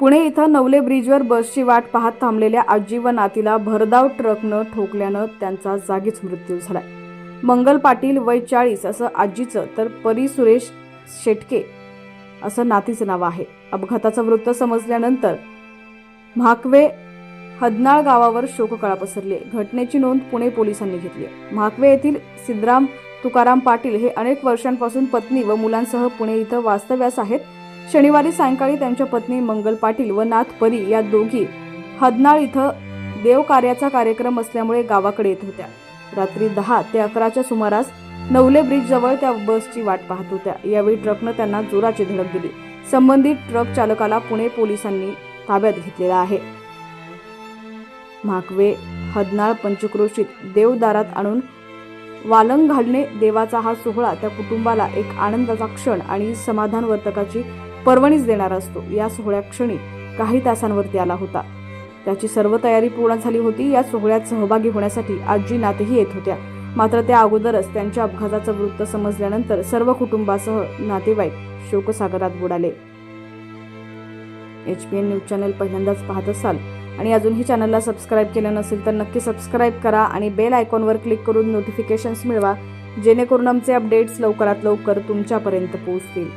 पुणे इथं नवले ब्रिजवर बसची वाट पाहत थांबलेल्या आजी व नातीला भरधाव ट्रकनं ठोकल्यानं त्यांचा जागीच मृत्यू झालाय. मंगल पाटील वय चाळीस असं आजीचं तर परी सुरेश शेटके असं नातीचं नाव आहे. अपघाताचं वृत्त समजल्यानंतर म्हाकवे हदनाळ गावावर शोककळा पसरली. घटनेची नोंद पुणे पोलिसांनी घेतली आहे. म्हाकवे येथील सिद्धराम तुकाराम पाटील हे अनेक वर्षांपासून पत्नी व मुलांसह पुणे इथं वास्तव्यास आहेत. शनिवारी सायंकाळी त्यांच्या पत्नी मंगल पाटील व नाथ परी या दोघी हदनाळ इथं देवकार्याचा कार्यक्रम असल्यामुळे गावाकडे येत होत्या. रात्री दहा ते अकराच्या सुमारास नवले ब्रिज जवळ त्या बसची वाट पाहत होत्या. यावेळी ट्रकनं त्यांना जोराची धडक दिली. संबंधित ट्रक चालकाला पुणे पोलिसांनी ताब्यात घेतलेला आहे. म्हाकवे हदनाळ पंचक्रोशीत देवदारात आणून वालंग घालणे देवाचा हा सोहळा त्या कुटुंबाला एक आनंदाचा क्षण आणि समाधान वर्तकाची पर्वणीच देणारा असतो. या सोहळ्या क्षणी काही तासांवरती आला होता. त्याची सर्व तयारी पूर्ण झाली होती. या सोहळ्यात सहभागी होण्यासाठी आजी नातेही येत होत्या. मात्र त्या अगोदरच त्यांच्या अपघाताचं वृत्त समजल्यानंतर सर्व कुटुंबासह नातेवाईक शोकसागरात बुडाले. H P N news channel पहिल्यांदाच पाहत असाल आणि अजूनही चॅनलला सबस्क्राईब केलं नसेल तर नक्की सबस्क्राईब करा आणि बेल आयकॉनवर क्लिक करून नोटिफिकेशन्स मिळवा जेणेकरून आमचे अपडेट्स लवकरात लवकर तुमच्यापर्यंत पोहोचतील.